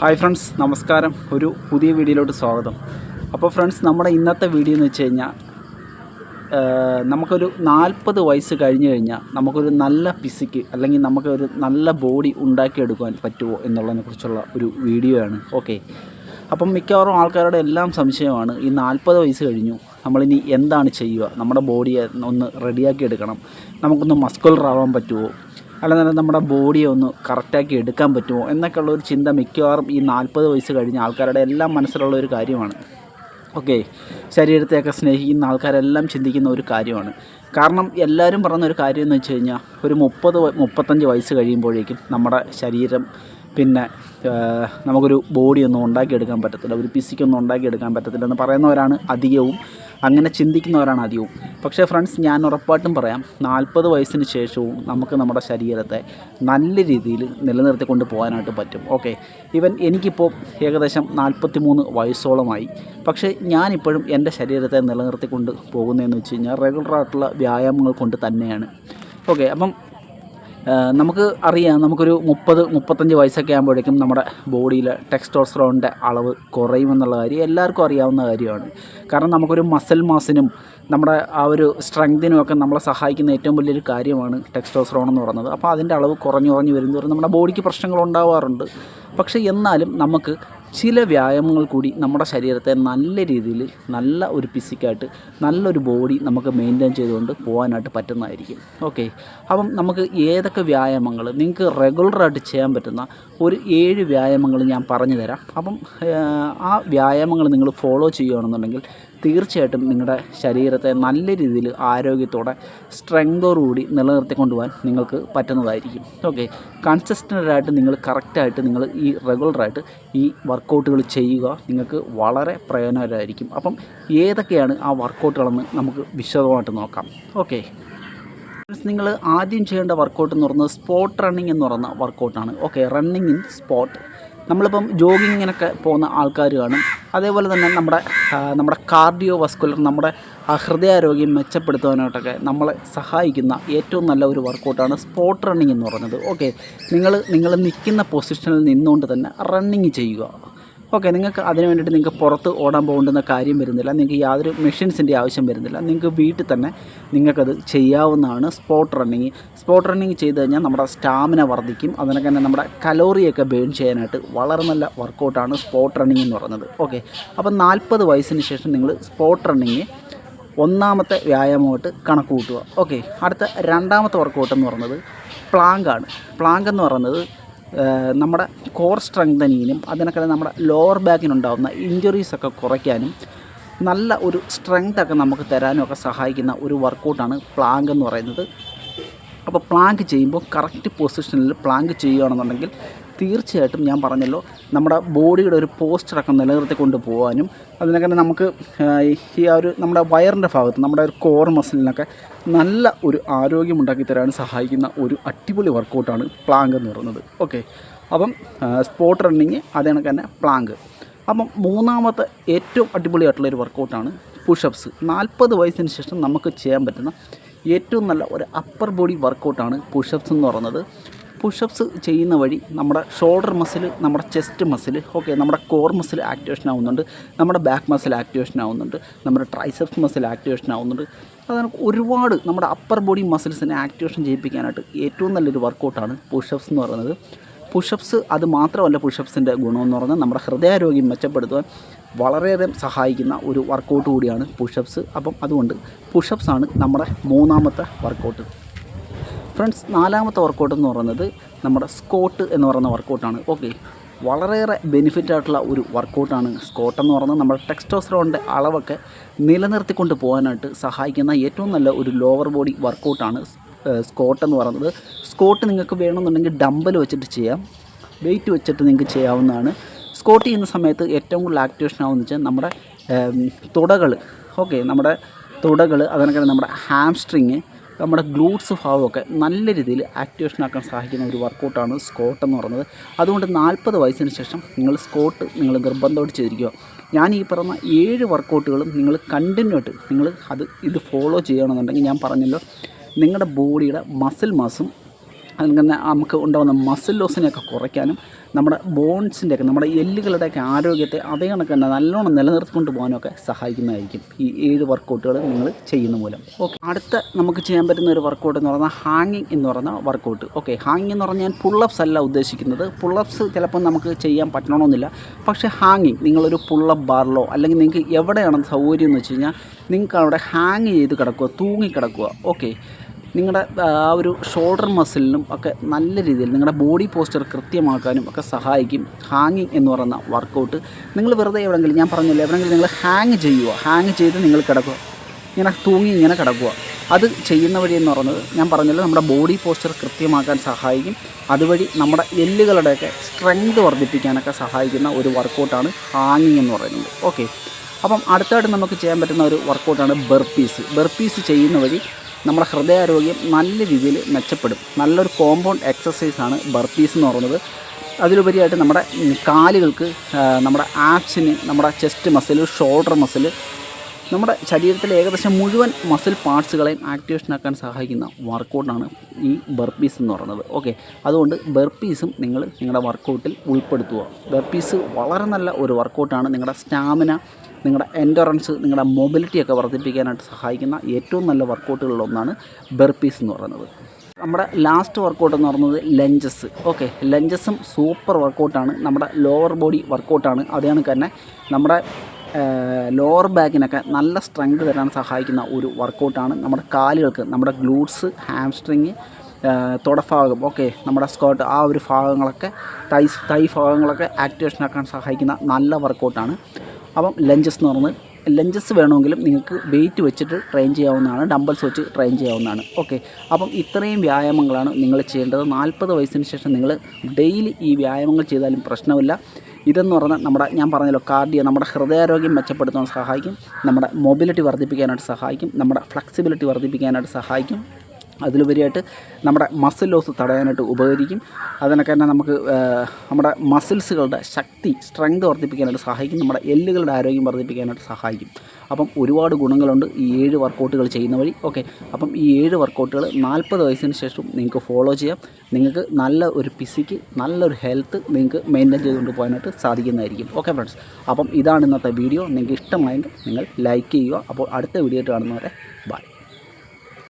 Hi friends നമസ്കാരം. ഒരു പുതിയ വീഡിയോയിലോട്ട് സ്വാഗതം. അപ്പോൾ ഫ്രണ്ട്സ് നമ്മുടെ ഇന്നത്തെ വീഡിയോ എന്ന് വെച്ച് കഴിഞ്ഞാൽ നമുക്കൊരു നാൽപ്പത് വയസ്സ് കഴിഞ്ഞു കഴിഞ്ഞാൽ നമുക്കൊരു നല്ല ഫിസിക്ക് അല്ലെങ്കിൽ നമുക്കൊരു നല്ല ബോഡി ഉണ്ടാക്കിയെടുക്കാൻ പറ്റുമോ എന്നുള്ളതിനെ കുറിച്ചുള്ള ഒരു വീഡിയോ ആണ്. ഓക്കെ അപ്പം മിക്കവാറും ആൾക്കാരുടെ എല്ലാം സംശയമാണ് ഈ നാൽപ്പത് വയസ്സ് കഴിഞ്ഞു നമ്മളിനി എന്താണ് ചെയ്യുക? നമ്മുടെ ബോഡിയെ ഒന്ന് റെഡിയാക്കി എടുക്കണം. നമുക്കൊന്ന് മസ്കുലർ ആവാൻ പറ്റുമോ? അല്ലാതെ നമ്മുടെ ബോഡിയെ ഒന്ന് കറക്റ്റാക്കി എടുക്കാൻ പറ്റുമോ എന്നൊക്കെയുള്ള ഒരു ചിന്ത മിക്കവാറും ഈ നാൽപ്പത് വയസ്സ് കഴിഞ്ഞ ആൾക്കാരുടെ എല്ലാം മനസ്സിലുള്ള ഒരു കാര്യമാണ്. ഓക്കെ ശരീരത്തെയൊക്കെ സ്നേഹിക്കുന്ന ആൾക്കാരെല്ലാം ചിന്തിക്കുന്ന ഒരു കാര്യമാണ്. കാരണം എല്ലാവരും ഒരു കാര്യം എന്ന് വെച്ച് കഴിഞ്ഞാൽ ഒരു മുപ്പത് മുപ്പത്തഞ്ച് വയസ്സ് കഴിയുമ്പോഴേക്കും നമ്മുടെ ശരീരം പിന്നെ നമുക്കൊരു ബോഡി ഒന്നും ഉണ്ടാക്കിയെടുക്കാൻ പറ്റത്തില്ല ഒരു പിസിക്കൊന്നും ഉണ്ടാക്കിയെടുക്കാൻ പറ്റത്തില്ല എന്ന് പറയുന്നവരാണ് അധികവും. അങ്ങനെ ചിന്തിക്കുന്നവരാണ് അധികവും. പക്ഷേ ഫ്രണ്ട്സ് ഞാൻ ഉറപ്പായിട്ടും പറയാം നാൽപ്പത് വയസ്സിന് ശേഷവും നമുക്ക് നമ്മുടെ ശരീരത്തെ നല്ല രീതിയിൽ നിലനിർത്തിക്കൊണ്ട് പോകാനായിട്ട് പറ്റും. ഓക്കെ ഈവൻ എനിക്കിപ്പോൾ ഏകദേശം നാൽപ്പത്തി മൂന്ന് വയസ്സോളമായി. പക്ഷേ ഞാനിപ്പോഴും എന്റെ ശരീരത്തെ നിലനിർത്തിക്കൊണ്ട് പോകുന്നതെന്ന് വെച്ച് കഴിഞ്ഞാൽ റെഗുലറായിട്ടുള്ള വ്യായാമങ്ങൾ കൊണ്ട് തന്നെയാണ്. ഓക്കെ അപ്പം നമുക്ക് അറിയാം നമുക്കൊരു മുപ്പത് മുപ്പത്തഞ്ച് വയസ്സൊക്കെ ആകുമ്പോഴേക്കും നമ്മുടെ ബോഡിയിൽ ടെക്സ്റ്റോസ്ട്രോണിന്റെ അളവ് കുറയുമെന്നുള്ള കാര്യം എല്ലാവർക്കും അറിയാവുന്ന കാര്യമാണ്. കാരണം നമുക്കൊരു മസിൽ മാസിനും നമ്മുടെ ആ ഒരു സ്ട്രെങ്തിനും ഒക്കെ നമ്മളെ സഹായിക്കുന്ന ഏറ്റവും വലിയൊരു കാര്യമാണ് ടെക്സ്റ്റോസ്ട്രോൺ എന്ന് പറയുന്നത്. അപ്പോൾ അതിന്റെ അളവ് കുറഞ്ഞു കുറഞ്ഞു വരുന്നതോറും നമ്മുടെ ബോഡിക്ക് പ്രശ്നങ്ങൾ ഉണ്ടാവാറുണ്ട്. പക്ഷേ എന്നാലും നമുക്ക് ചില വ്യായാമങ്ങൾ കൂടി നമ്മുടെ ശരീരത്തെ നല്ല രീതിയിൽ നല്ല ഒരു ഫിസിക്കായിട്ട് നല്ലൊരു ബോഡി നമുക്ക് മെയിന്റെയിൻ ചെയ്തുകൊണ്ട് പോകാനായിട്ട് പറ്റുന്നതായിരിക്കും. ഓക്കെ അപ്പം നമുക്ക് ഏതൊക്കെ വ്യായാമങ്ങൾ നിങ്ങൾക്ക് റെഗുലറായിട്ട് ചെയ്യാൻ പറ്റുന്ന ഒരു ഏഴ് വ്യായാമങ്ങൾ ഞാൻ പറഞ്ഞു തരാം അപ്പം ആ വ്യായാമങ്ങൾ നിങ്ങൾ ഫോളോ ചെയ്യുകയാണെന്നുണ്ടെങ്കിൽ തീർച്ചയായിട്ടും നിങ്ങളുടെ ശരീരത്തെ നല്ല രീതിയിൽ ആരോഗ്യത്തോടെ സ്ട്രെങ്തോടുകൂടി നിലനിർത്തിക്കൊണ്ട് പോകാൻ നിങ്ങൾക്ക് പറ്റുന്നതായിരിക്കും. ഓക്കെ കൺസിസ്റ്റന്റായിട്ട് നിങ്ങൾ കറക്റ്റായിട്ട് നിങ്ങൾ ഈ റെഗുലറായിട്ട് ഈ വർക്കൗട്ടുകൾ ചെയ്യുക നിങ്ങൾക്ക് വളരെ പ്രയോജനകരമായിരിക്കും. അപ്പം ഏതൊക്കെയാണ് ആ വർക്കൗട്ടുകളെന്ന് നമുക്ക് വിശദമായിട്ട് നോക്കാം. ഓക്കെ നിങ്ങൾ ആദ്യം ചെയ്യേണ്ട വർക്കൗട്ട് എന്ന് പറയുന്നത് സ്പോട്ട് റണ്ണിങ് എന്ന് പറയുന്ന വർക്കൗട്ടാണ് ഓക്കെ റണ്ണിങ് ഇൻ സ്പോട്ട് നമ്മളിപ്പം ജോഗിങ്ങിനൊക്കെ പോകുന്ന ആൾക്കാർ കാണും. അതേപോലെ തന്നെ നമ്മുടെ നമ്മുടെ കാർഡിയോ വസ്കുലർ നമ്മുടെ ഹൃദയാരോഗ്യം മെച്ചപ്പെടുത്തുവാനായിട്ടൊക്കെ നമ്മളെ സഹായിക്കുന്ന ഏറ്റവും നല്ല ഒരു വർക്കൗട്ടാണ് സ്പോട്ട് റണ്ണിങ് എന്ന് പറയുന്നത് ഓക്കെ. നിങ്ങൾ നിങ്ങൾ നിൽക്കുന്ന പൊസിഷനിൽ നിന്നുകൊണ്ട് തന്നെ റണ്ണിങ് ചെയ്യുക. ഓക്കെ നിങ്ങൾക്ക് അതിന് വേണ്ടിയിട്ട് നിങ്ങൾക്ക് പുറത്ത് ഓടാൻ പോകേണ്ടുന്ന കാര്യം വരുന്നില്ല. നിങ്ങൾക്ക് യാതൊരു മെഷീൻസിന്റെ ആവശ്യം വരുന്നില്ല. നിങ്ങൾക്ക് വീട്ടിൽ തന്നെ നിങ്ങൾക്കത് ചെയ്യാവുന്നതാണ് സ്പോട്ട് റണ്ണിങ്. സ്പോട്ട് റണ്ണിങ് ചെയ്ത് കഴിഞ്ഞാൽ നമ്മുടെ സ്റ്റാമിന വർദ്ധിക്കും. അതിനൊക്കെ തന്നെ നമ്മുടെ കലോറിയൊക്കെ ബേൺ ചെയ്യാനായിട്ട് വളരെ നല്ല വർക്കൗട്ടാണ് സ്പോട്ട് റണ്ണിങ് എന്ന് പറയുന്നത്. ഓക്കെ അപ്പം നാൽപ്പത് വയസ്സിന് ശേഷം നിങ്ങൾ സ്പോട്ട് റണ്ണിങ് ഒന്നാമത്തെ വ്യായാമമായിട്ട് കണക്ക് കൂട്ടുക. ഓക്കെ അടുത്ത രണ്ടാമത്തെ വർക്കൗട്ട് എന്ന് പറയുന്നത് പ്ലാങ്കാണ്. പ്ലാങ്ക് എന്ന് പറയുന്നത് നമ്മുടെ കോർ സ്ട്രെങ്തനിങ്ങിനും അതിനൊക്കെ നമ്മുടെ ലോവർ ബാക്കിനുണ്ടാകുന്ന ഇഞ്ചുറീസൊക്കെ കുറയ്ക്കാനും നല്ല ഒരു സ്ട്രെങ്ത് ഒക്കെ നമുക്ക് തരാനും ഒക്കെ സഹായിക്കുന്ന ഒരു വർക്കൗട്ടാണ് പ്ലാങ്ക് എന്ന് പറയുന്നത്. അപ്പോൾ പ്ലാങ്ക് ചെയ്യുമ്പോൾ കറക്റ്റ് പൊസിഷനിൽ പ്ലാങ്ക് ചെയ്യുകയാണെന്നുണ്ടെങ്കിൽ തീർച്ചയായിട്ടും ഞാൻ പറഞ്ഞല്ലോ നമ്മുടെ ബോഡിയുടെ ഒരു പോസ്റ്ററൊക്കെ നിലനിർത്തിക്കൊണ്ട് പോകാനും അതിനൊക്കെ നമുക്ക് ഈ ആ ഒരു നമ്മുടെ വയറിന്റെ ഭാഗത്ത് നമ്മുടെ ഒരു കോർ മസിലിനൊക്കെ നല്ല ഒരു ആരോഗ്യം ഉണ്ടാക്കി തരാൻ സഹായിക്കുന്ന ഒരു അടിപൊളി വർക്കൗട്ടാണ് പ്ലാങ്ക് എന്ന് പറയുന്നത്. ഓക്കെ അപ്പം സ്പോട്ട് റണ്ണിങ് അതേ തന്നെ പ്ലാങ്ക് അപ്പം മൂന്നാമത്തെ ഏറ്റവും അടിപൊളിയായിട്ടുള്ള ഒരു വർക്കൗട്ടാണ് പുഷപ്സ് നാൽപ്പത് വയസ്സിന് ശേഷം നമുക്ക് ചെയ്യാൻ പറ്റുന്ന ഏറ്റവും നല്ല ഒരു അപ്പർ ബോഡി വർക്കൗട്ടാണ് പുഷപ്സ് എന്ന് പറയുന്നത്. പുഷപ്സ് ചെയ്യുന്ന വഴി നമ്മുടെ ഷോൾഡർ മസിൽ നമ്മുടെ ചെസ്റ്റ് മസിൽ ഓക്കെ നമ്മുടെ കോർ മസിൽ ആക്ടിവേഷൻ ആവുന്നുണ്ട് നമ്മുടെ ബാക്ക് മസിൽ ആക്ടിവേഷൻ ആവുന്നുണ്ട് നമ്മുടെ ട്രൈസെപ്സ് മസിൽ ആക്ടിവേഷൻ ആവുന്നുണ്ട്. അതാണ് ഒരുപാട് നമ്മുടെ അപ്പർ ബോഡി മസിൽസിനെ ആക്ടിവേഷൻ ചെയ്യിപ്പിക്കാനായിട്ട് ഏറ്റവും നല്ലൊരു വർക്കൗട്ടാണ് പുഷപ്സ് എന്ന് പറയുന്നത്. പുഷപ്സ് അത് മാത്രമല്ല പുഷപ്സിന്റെ ഗുണമെന്ന് പറഞ്ഞാൽ നമ്മുടെ ഹൃദയാരോഗ്യം മെച്ചപ്പെടുത്തുവാൻ വളരെയേറെ സഹായിക്കുന്ന ഒരു വർക്കൗട്ട് കൂടിയാണ് പുഷപ്സ്. അപ്പം അതുകൊണ്ട് പുഷപ്സ് ആണ് നമ്മുടെ മൂന്നാമത്തെ വർക്കൗട്ട്. ഫ്രണ്ട്സ് നാലാമത്തെ വർക്കൗട്ട് എന്ന് പറയുന്നത് നമ്മുടെ സ്കോട്ട് എന്ന് പറയുന്ന വർക്കൗട്ടാണ് ഓക്കെ വളരെയേറെ ബെനിഫിറ്റ് ആയിട്ടുള്ള ഒരു വർക്കൗട്ടാണ് സ്കോട്ട് എന്ന് പറയുന്നത്. നമ്മുടെ ടെക്സ്റ്റോസ്റ്ററോണിന്റെ അളവൊക്കെ നിലനിർത്തിക്കൊണ്ട് പോകാനായിട്ട് സഹായിക്കുന്ന ഏറ്റവും നല്ല ഒരു ലോവർ ബോഡി വർക്കൗട്ടാണ് സ്കോട്ട് എന്ന് പറയുന്നത്. സ്കോട്ട് നിങ്ങൾക്ക് വേണമെന്നുണ്ടെങ്കിൽ ഡമ്പൽ വെച്ചിട്ട് ചെയ്യാം. വെയിറ്റ് വെച്ചിട്ട് നിങ്ങൾക്ക് ചെയ്യാവുന്നതാണ്. സ്കോട്ട് ചെയ്യുന്ന സമയത്ത് ഏറ്റവും കൂടുതൽ ആക്ടിവേഷൻ ആവുമെന്ന് വെച്ചാൽ നമ്മുടെ തുടകൾ ഓക്കെ നമ്മുടെ തുടകൾ അതിനൊക്കെ നമ്മുടെ ഹാംസ്ട്രിങ് നമ്മുടെ ഗ്ലൂട്ട്സ് ഭാവമൊക്കെ നല്ല രീതിയിൽ ആക്ടിവേഷൻ ആക്കാൻ സഹായിക്കുന്ന ഒരു വർക്കൗട്ടാണ് സ്കോട്ട് എന്ന് പറയുന്നത്. അതുകൊണ്ട് നാൽപ്പത് വയസ്സിന് ശേഷം നിങ്ങൾ സ്കോട്ട് നിങ്ങൾ നിർബന്ധമായിട്ട് ചെയ്തിരിക്കുക. ഞാൻ ഈ പറഞ്ഞ ഏഴ് വർക്കൗട്ടുകളും നിങ്ങൾ കണ്ടിന്യൂ ആയിട്ട് നിങ്ങൾ അത് ഇത് ഫോളോ ചെയ്യണമെന്നുണ്ടെങ്കിൽ ഞാൻ പറഞ്ഞല്ലോ. നിങ്ങളുടെ ബോഡിയുടെ മസിൽ മാസും അങ്ങനെ നമുക്ക് ഉണ്ടാകുന്ന മസിൽ ലോസിനെയൊക്കെ കുറയ്ക്കാനും നമ്മുടെ ബോൺസിന്റെയൊക്കെ നമ്മുടെ എല്ലുകളുടെയൊക്കെ ആരോഗ്യത്തെ അതേ കണക്ക് തന്നെ നല്ലോണം നിലനിർത്തിക്കൊണ്ട് പോകാനൊക്കെ സഹായിക്കുന്നതായിരിക്കും ഈ ഏഴ് വർക്കൗട്ടുകൾ നിങ്ങൾ ചെയ്യുന്ന മൂലം. ഓക്കെ അടുത്ത നമുക്ക് ചെയ്യാൻ പറ്റുന്ന ഒരു വർക്കൗട്ട് എന്ന് പറഞ്ഞാൽ ഹാങ്ങിങ് എന്ന് പറയുന്ന വർക്കൗട്ട് ഓക്കെ ഹാങ്ങിങ് എന്ന് പറഞ്ഞാൽ ഞാൻ പുള്ളപ്സ് അല്ല ഉദ്ദേശിക്കുന്നത്. പുള്ളപ്സ് ചിലപ്പോൾ നമുക്ക് ചെയ്യാൻ പറ്റണമെന്നില്ല. പക്ഷേ ഹാങ്ങിങ് നിങ്ങളൊരു പുള്ളപ്പ് ബാറിലോ അല്ലെങ്കിൽ നിങ്ങൾക്ക് എവിടെയാണ് സൗകര്യം എന്ന് വെച്ച് കഴിഞ്ഞാൽ നിങ്ങൾക്ക് അവിടെ ഹാങ് ചെയ്ത് കിടക്കുക തൂങ്ങി കിടക്കുക ഓക്കെ നിങ്ങളുടെ ആ ഒരു ഷോൾഡർ മസിലിനും ഒക്കെ നല്ല രീതിയിൽ നിങ്ങളുടെ ബോഡി പോസ്ചർ കൃത്യമാക്കാനും ഒക്കെ സഹായിക്കും. ഹാങ്ങിങ് എന്ന് പറയുന്ന വർക്കൗട്ട് നിങ്ങൾ വെറുതെ എവിടെയെങ്കിലും ഞാൻ പറഞ്ഞില്ല എവിടെയെങ്കിലും നിങ്ങൾ ഹാങ് ചെയ്യുക ഹാങ് ചെയ്ത് നിങ്ങൾ കിടക്കുക. ഇങ്ങനെ തൂങ്ങി ഇങ്ങനെ കിടക്കുക. അത് ചെയ്യുന്ന വഴി എന്ന് പറയുന്നത് ഞാൻ പറഞ്ഞല്ലോ നമ്മുടെ ബോഡി പോസ്ചർ കൃത്യമാക്കാൻ സഹായിക്കും. അതുവഴി നമ്മുടെ എല്ലുകളുടെയൊക്കെ സ്ട്രെങ്ത് വർദ്ധിപ്പിക്കാനൊക്കെ സഹായിക്കുന്ന ഒരു വർക്കൗട്ടാണ് ഹാങ്ങിങ് എന്ന് പറയുന്നത്. ഓക്കെ അപ്പം അടുത്തായിട്ട് നമുക്ക് ചെയ്യാൻ പറ്റുന്ന ഒരു വർക്കൗട്ടാണ് ബെർപ്പീസ് ബെർപ്പീസ് ചെയ്യുന്ന വഴി നമ്മുടെ ഹൃദയാരോഗ്യം നല്ല രീതിയിൽ മെച്ചപ്പെടും. നല്ലൊരു കോമ്പൗണ്ട് എക്സസൈസാണ് ബർപ്പീസ് എന്ന് പറയുന്നത്. അതിലുപരിയായിട്ട് നമ്മുടെ കാലുകൾക്ക് നമ്മുടെ ആപ്സിന് നമ്മുടെ ചെസ്റ്റ് മസിൽ ഷോൾഡർ മസിൽ നമ്മുടെ ശരീരത്തിലെ ഏകദേശം മുഴുവൻ മസിൽ പാർട്സുകളെയും ആക്ടിവേഷൻ ആക്കാൻ സഹായിക്കുന്ന വർക്കൗട്ടാണ് ഈ ബർപ്പീസ് എന്ന് പറയുന്നത്. ഓക്കെ അതുകൊണ്ട് ബർപ്പീസും നിങ്ങൾ നിങ്ങളുടെ വർക്കൗട്ടിൽ ഉൾപ്പെടുത്തുക. ബർപ്പീസ് വളരെ നല്ല ഒരു വർക്കൗട്ടാണ് നിങ്ങളുടെ സ്റ്റാമിന നിങ്ങളുടെ എൻഡറൻസ് നിങ്ങളുടെ മൊബിലിറ്റിയൊക്കെ വർദ്ധിപ്പിക്കാനായിട്ട് സഹായിക്കുന്ന ഏറ്റവും നല്ല വർക്കൗട്ടുകളിലൊന്നാണ് ബെർപ്പീസ് എന്ന് പറയുന്നത്. നമ്മുടെ ലാസ്റ്റ് വർക്കൗട്ട് എന്ന് പറയുന്നത് ലഞ്ചസ് ഓക്കെ ലഞ്ചസും സൂപ്പർ വർക്കൗട്ടാണ് നമ്മുടെ ലോവർ ബോഡി വർക്കൗട്ടാണ് അതേ തന്നെ നമ്മുടെ ലോവർ ബാക്കിനൊക്കെ നല്ല സ്ട്രെങ്ത് തരാൻ സഹായിക്കുന്ന ഒരു വർക്കൗട്ടാണ് നമ്മുടെ കാലുകൾക്ക് നമ്മുടെ ഗ്ലൂട്ട്സ് ഹാംസ്ട്രിങ് തുടഭാഗം ഓക്കെ നമ്മുടെ സ്കേർട്ട് ആ ഒരു ഭാഗങ്ങളൊക്കെ തൈ തൈ ഭാഗങ്ങളൊക്കെ ആക്ടിവേഷൻ ആക്കാൻ സഹായിക്കുന്ന നല്ല വർക്കൗട്ടാണ് അപ്പം ലഞ്ചസ് എന്ന് പറയുന്നത് ലഞ്ചസ് വേണമെങ്കിലും നിങ്ങൾക്ക് വെയിറ്റ് വെച്ചിട്ട് ട്രെയിൻ ചെയ്യാവുന്നതാണ് ഡംബൽസ് വെച്ച് ട്രെയിൻ ചെയ്യാവുന്നതാണ്. ഓക്കെ അപ്പം ഇത്രയും വ്യായാമങ്ങളാണ് നിങ്ങൾ ചെയ്യേണ്ടത്. നാൽപ്പത് വയസ്സിന് ശേഷം നിങ്ങൾ ഡെയിലി ഈ വ്യായാമങ്ങൾ ചെയ്താലും പ്രശ്നമില്ല. ഇതെന്ന് പറഞ്ഞാൽ നമ്മുടെ ഞാൻ പറഞ്ഞല്ലോ കാർഡിയോ നമ്മുടെ ഹൃദയാരോഗ്യം മെച്ചപ്പെടുത്താൻ സഹായിക്കും. നമ്മുടെ മൊബിലിറ്റി വർദ്ധിപ്പിക്കാനായിട്ട് സഹായിക്കും. നമ്മുടെ ഫ്ലെക്സിബിലിറ്റി വർദ്ധിപ്പിക്കാനായിട്ട് സഹായിക്കും. അതിലുപരിയായിട്ട് നമ്മുടെ മസിൽ ലോസ് തടയാനായിട്ട് ഉപകരിക്കും. അതിനൊക്കെ തന്നെ നമുക്ക് നമ്മുടെ മസിൽസുകളുടെ ശക്തി സ്ട്രെങ്ത് വർദ്ധിപ്പിക്കാനായിട്ട് സഹായിക്കും. നമ്മുടെ എല്ലുകളുടെ ആരോഗ്യം വർദ്ധിപ്പിക്കാനായിട്ട് സഹായിക്കും. അപ്പം ഒരുപാട് ഗുണങ്ങളുണ്ട് ഈ ഏഴ് വർക്കൗട്ടുകൾ ചെയ്യുന്ന വഴി. ഓക്കെ അപ്പം ഈ ഏഴ് വർക്കൗട്ടുകൾ നാൽപ്പത് വയസ്സിന് ശേഷം നിങ്ങൾക്ക് ഫോളോ ചെയ്യാം. നിങ്ങൾക്ക് നല്ല ഒരു ഫിസിക്ക് നല്ലൊരു ഹെൽത്ത് നിങ്ങൾക്ക് മെയിന്റെയിൻ ചെയ്തുകൊണ്ട് പോകാനായിട്ട് സാധിക്കുന്നതായിരിക്കും. ഓക്കെ ഫ്രണ്ട്സ് അപ്പം ഇതാണ് ഇന്നത്തെ വീഡിയോ നിങ്ങൾക്ക് ഇഷ്ടമായെങ്കിൽ നിങ്ങൾ ലൈക്ക് ചെയ്യുക. അപ്പോൾ അടുത്ത വീഡിയോ ആയിട്ട് കാണുന്നവരെ ബൈ